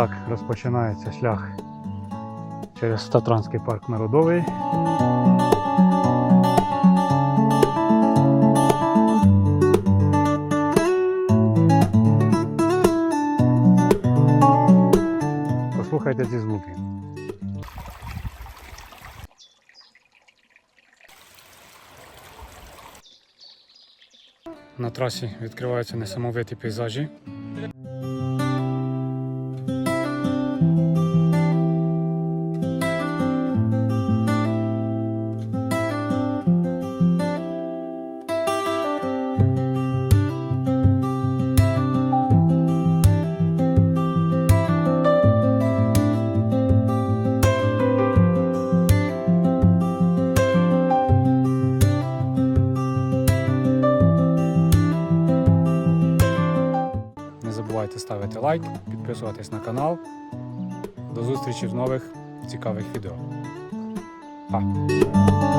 Так розпочинається шлях через Татранський парк Народовий. Послухайте ці звуки. На трасі відкриваються несамовиті пейзажі. Забувайте ставити лайк, підписуватись на канал. До зустрічі в нових цікавих відео. Па!